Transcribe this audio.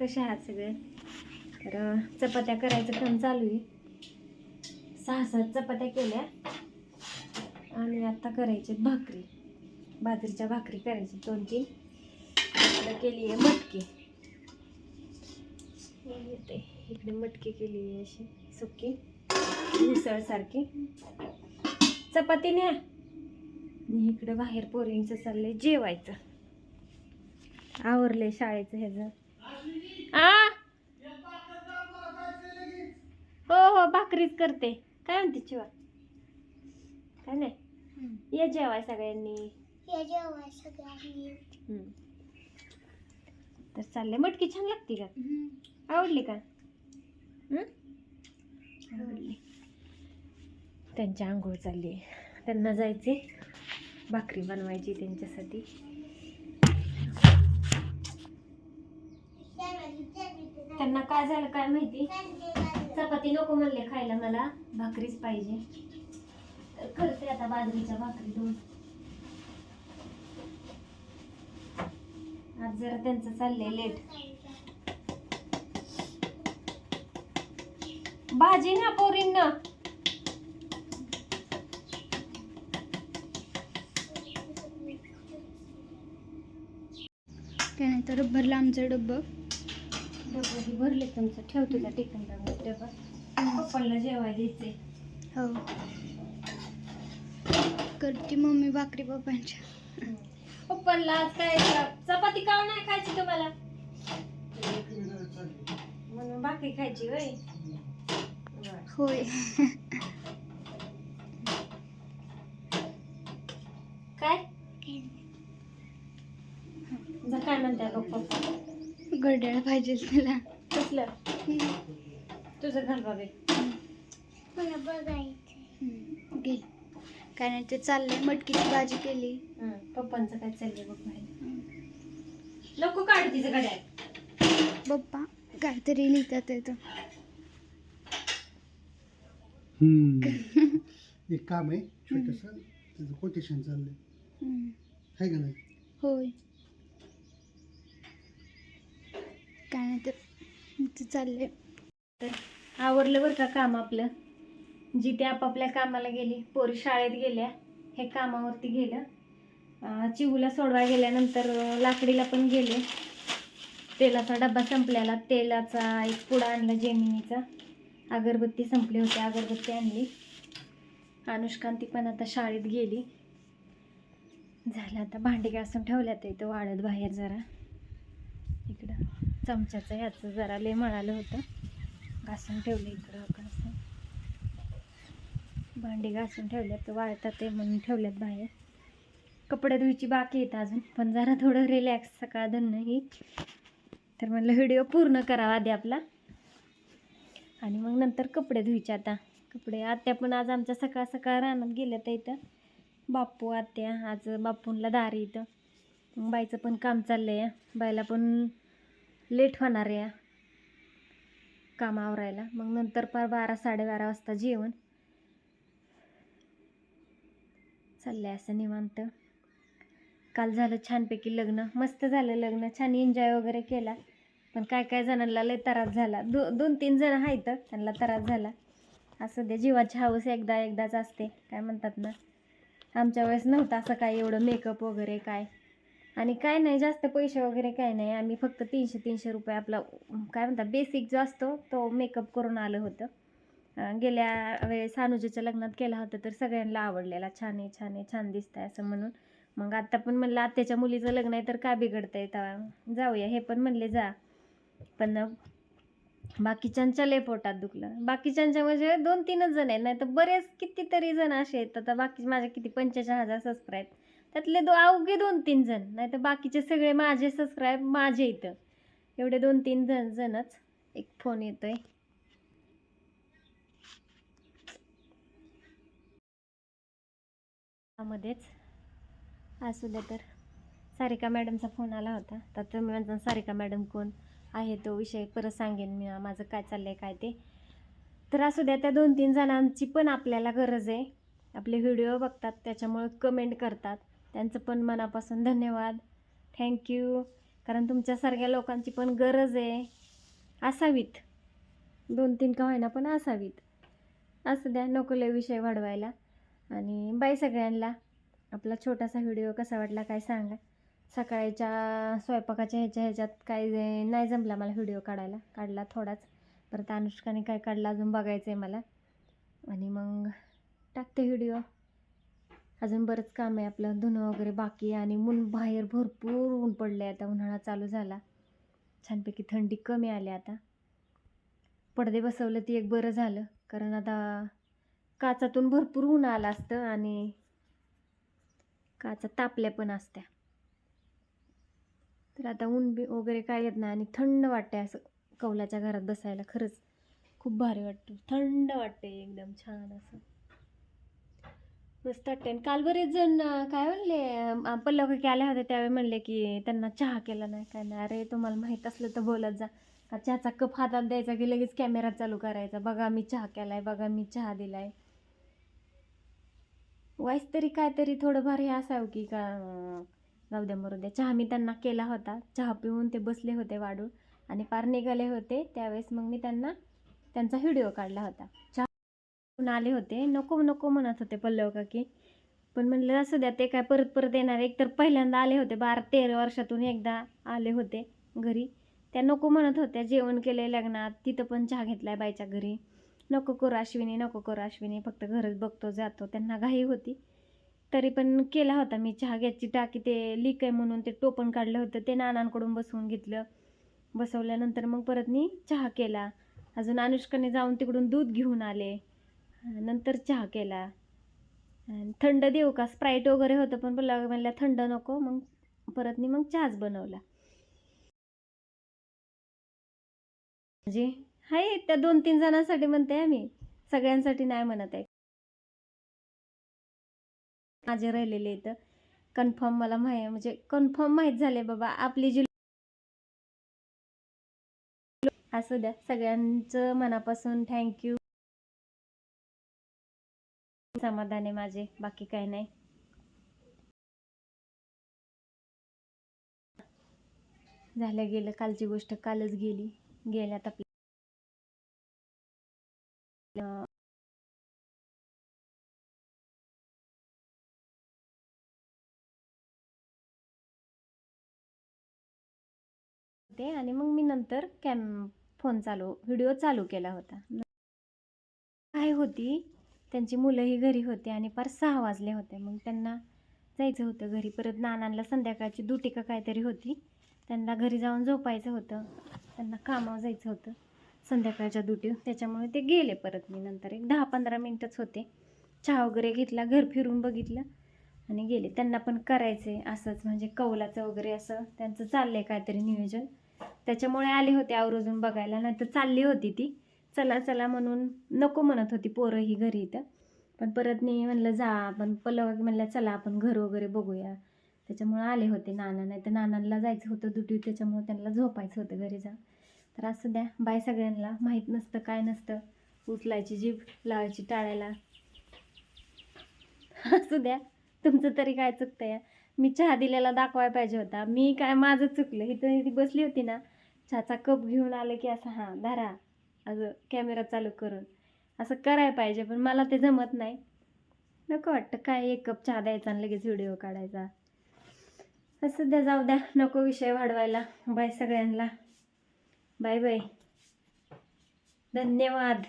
कसे आहात सगळे? तर चपात्या करायचं काम चालू आहे. सहा सात चपात्या केल्या. आणि आत्ता करायचे भाकरी. बाजरीच्या भाकरी करायची दोन तीन. केली आहे मटकी. येते. इकडे मटकी केली आहे अशी सुकी. उसळसारखी. चपाती न्या. इकडे बाहेर पोरींचं चाललंय जेवायचं. आवरले शाळेचं ह्याचं आ हो हो भाकरीच करते. काय म्हणते चिवा? काय नाही? ये जेवाय सगळ्यांनी. हम्म. तर चाललंय. मटकी छान लागते का? आवडली का? हम्म? आवडली. त्यांची आंघोळ चालली. आहे त्यांना जायचे भाकरी बनवायची त्यांच्यासाठी. त्यांना काय झालं काय माहिती? चपाती नको म्हणले खायला मला. भाकरीच पाहिजे. तर करते आता बाजरीच्या भाकरी दोन. आज जरा त्यांचं चाललंय लेट. भाजी ना पोरींना. त्यानंतर रब्बरला आमचं डब्बं. डबा हे भरले तुमचं ठेव तुझा टिफिन डबा. पप्पाला जेवाय द्यायचे हो. करते मम्मी भाकरी पप्पांच्या. पप्पाला आज काय चपाती का नाही खायची तुम्हाला? म्हणून भाकरी खायची होय. होय. काय? काय म्हणताय पप्पा? गड्याला पाहिजे तुला. कसलं? तुझं घाल बाबे घे. काय नाही ते चाललंय मटकीची भाजी केली. पप्पांचं काय चाललंय बघ नको काढ तिचं गड्या पप्पा काहीतरी लिहितात येतं हम्म. एक काम आहे छोटस त्याचं कोटेशन चाललंय. आहे का नाही? होय. काय नाही तर चाललंय. तर आवरलं बरं का काम आपलं. जिथे आपापल्या कामाला गेली पोरी शाळेत गेल्या हे कामावरती गेलं. चिवूला सोडवाय गेल्यानंतर लाकडीला पण गेले. तेलाचा डब्बा संपल्याला तेलाचा एक पुडा आणला जेमिनीचा. अगरबत्ती संपली होती अगरबत्ती आणली. अनुष्कांती पण आता शाळेत गेली. झालं आता भांडी घासून ठेवल्यात इथं वाढत बाहेर जरा. चमच्याचं ह्याचं जरा लय मळालं होतं. घासून ठेवलं इकडं घासून भांडी घासून ठेवल्यात वाळतात ते म्हणून ठेवल्यात बाहेर. कपडे धुवायची बाकी आहेत अजून पण जरा थोडं रिलॅक्स सकाळ धरणं ही. तर म्हणलं व्हिडिओ पूर्ण करावा आधी आपला. आणि मग नंतर कपडे धुवायचे आता. कपडे आत्या पण आज आमच्या सकाळ सकाळ रानात गेल्या तर इथं. बापू आत्या आज बापूंला दारी इथं. मग बाईचं पण काम चाललं आहे बाईला पण लेट होणार आहे काम आवरायला मग नंतर पार बारा साडेबारा वाजता जेवण. चाललं आहे असं निवांत. काल झालं छानपैकी लग्न. मस्त झालं लग्न. छान एन्जॉय वगैरे केला. पण काय काय जणांना लय त्रास झाला. दो दोन तीन जण आहेत. त्यांना त्रास झाला. असं ते जीवाची हवस एकदा एकदाच असते. काय म्हणतात ना? आमच्या वेळेस नव्हतं असं काय एवढं मेकअप वगैरे काय. आणि काय नाही जास्त पैसे वगैरे काय नाही. आम्ही फक्त तीनशे तीनशे रुपये आपला काय म्हणतात बेसिक जो असतो तो मेकअप करून आलं होतं. गेल्या वेळेस अनुजाच्या लग्नात केला होता तर सगळ्यांना आवडलेला. छान आहे छान आहे छान दिसत आहे असं म्हणून. मग आत्ता पण म्हणलं आत्याच्या मुलीचं लग्न आहे तर का बिघडतंय? तेव्हा जाऊया हे पण म्हणले जा. पण बाकीच्यांच्या लय पोटात दुखलं. बाकीच्यांच्या म्हणजे दोन तीनच जण आहेत नाही तर बरेच कितीतरी जण असे आहेत. आता बाकी माझ्या किती पंचेचाळीस हजार सबस्क्राईब त्यातले दो अवघे दोन तीन जण नाही तर बाकीचे सगळे माझे सबस्क्राईब माझे इथं. एवढे दोन तीन जण जणच एक फोन येतो आहे मध्येच असू द्या तर. सारिका मॅडमचा फोन आला होता. तर तुम्ही म्हणता सारिका मॅडम कोण आहे तो विषय? परत सांगेन मी माझं काय चाललं आहे काय ते. तर असू द्या त्या दोन तीन जणांची पण आपल्याला गरज आहे. आपले व्हिडिओ बघतात त्याच्यामुळे कमेंट करतात. त्यांचं पण मनापासून धन्यवाद. थँक्यू कारण तुमच्यासारख्या लोकांची पण गरज आहे. असावीत. दोन तीन का होईना पण असावीत. असं द्या नकोले विषय वाढवायला. आणि बाय सगळ्यांना आपला छोटासा व्हिडिओ कसा वाटला काय सांगा. सकाळच्या स्वयंपाकाच्या ह्याच्या ह्याच्यात काय नाही जमला मला व्हिडिओ काढायला. काढला थोडाच. परत अनुष्काने काय काढला अजून बघायचं आहे मला. आणि मग टाकते व्हिडिओ. अजून बरंच काम आहे आपलं. धुणं वगैरे बाकी आहे आणि ऊन बाहेर भरपूर ऊन पडले आता उन्हाळा चालू झाला. छानपैकी थंडी कमी आली आता. पडदे बसवलं ती एक बरं झालं. कारण आता काचातून भरपूर ऊन आलं असतं आणि काचा तापल्या पण असत्या. तर आता ऊन बी वगैरे काय येत नाही आणि थंड वाटते असं कौलाच्या घरात बसायला. खरंच खूप भारी वाटतं. थंड वाटते एकदम छान असं. मस्त वाटते काल बरेच जण काय म्हणले पल्लव की आल्या होत्या त्यावेळी म्हणले की त्यांना चहा केला नाही काय नाही. अरे तुम्हाला माहीत असलं तर बोलत जा. का चहाचा कप हातात द्यायचा की लगेच कॅमेरा चालू करायचा. बघा मी चहा केलाय बघा मी चहा दिलाय. वाईस तरी काय तरी थोडंफार हे असावं की का जाऊ द्या मरू द्या चहा मी त्यांना केला होता. चहा पिऊन ते बसले होते वाढून आणि पार निघाले होते. त्यावेळेस मग मी त्यांना त्यांचा व्हिडिओ काढला होता. चहा पण आले होते. नको नको म्हणत होते पल्लव काकी. पण म्हणलं असू द्या ते काय परत परत येणार एक तर पहिल्यांदा आले होते बारा तेरा वर्षातून एकदा आले होते घरी. त्या नको म्हणत होत्या जेवण केले लग्नात तिथं पण चहा घेतलाय बायच्या घरी. नको करू अश्विनी नको करू अश्विनी फक्त घरच बघतो जातो. त्यांना घाई होती. तरी पण केला होता मी चहा घ्यायची टाकी ते लीक आहे म्हणून ते टोपण काढलं होतं. ते नानांकडून बसवून घेतलं. बसवल्यानंतर मग परत मी चहा केला. अजून अनुष्काने जाऊन तिकडून दूध घेऊन आले. नंतर चहा केला. थंड देऊ का? स्प्राईट वगैरे होतं पण बोला म्हणलं थंड नको. मग परत मी मग चहाच बनवला. म्हणजे हाय त्या दोन तीन जणांसाठी म्हणते आम्ही. सगळ्यांसाठी नाही म्हणत आहे. माझे राहिलेले इथं कन्फर्म मला माहिती म्हणजे कन्फर्म माहीत झाले बाबा आपली जी असू द्या सगळ्यांचं मनापासून थँक्यू समाधान आहे माझे बाकी काय नाही. झालं गेलं कालची गोष्ट कालच गेली. गेल्यात आपल्या ते आणि मग मी नंतर कॅम फोन चालू व्हिडिओ चालू केला होता. काय होती? त्यांची मुलंही घरी होती आणि पार सहा वाजले होते. मग त्यांना जायचं होतं घरी. परत नानांना संध्याकाळची दुटी का काहीतरी होती. त्यांना घरी जाऊन झोपायचं होतं. त्यांना कामावर जायचं होतं संध्याकाळच्या दुटी त्याच्यामुळे ते गेले परत. मी नंतर एक दहा पंधरा मिनटंच होते. चहा वगैरे घेतला घर फिरून बघितलं आणि गेले. त्यांना पण करायचे असंच. म्हणजे कौलाचं वगैरे असं त्यांचं चाललं आहे काहीतरी नियोजन. त्याच्यामुळे आले होते आवर्जून बघायला. नाही तर चालली होती ती. चला चला म्हणून नको म्हणत होती पोरं ही घरी इथं. पण परत मी म्हणलं जा आपण पलव म्हणलं चला आपण घर वगैरे बघूया. त्याच्यामुळं आले होते नाना नाही तर नानांना जायचं होतं दुटी त्याच्यामुळं त्यांना झोपायचं होतं घरी जा. तर असं द्या बाय सगळ्यांना माहीत नसतं काय नसतं. उचलायची जीभ लावायची टाळायला. असू द्या तुमचं तरी काय चुकतं या? मी चहा दिलेला दाखवायला पाहिजे होता. मी काय माझं चुकलं. इथं ती बसली होती ना चहाचा कप घेऊन आलं की असं हां धरा. असं कॅमेरा चालू करून. असं करायला पाहिजे पण मला ते जमत नाही. नको वाटतं काय एक कप चहा द्यायचा आणि लगेच व्हिडिओ काढायचा. असं जाऊ द्या नको विषय वाढवायला. बाय सगळ्यांना. Bye bye. धन्यवाद.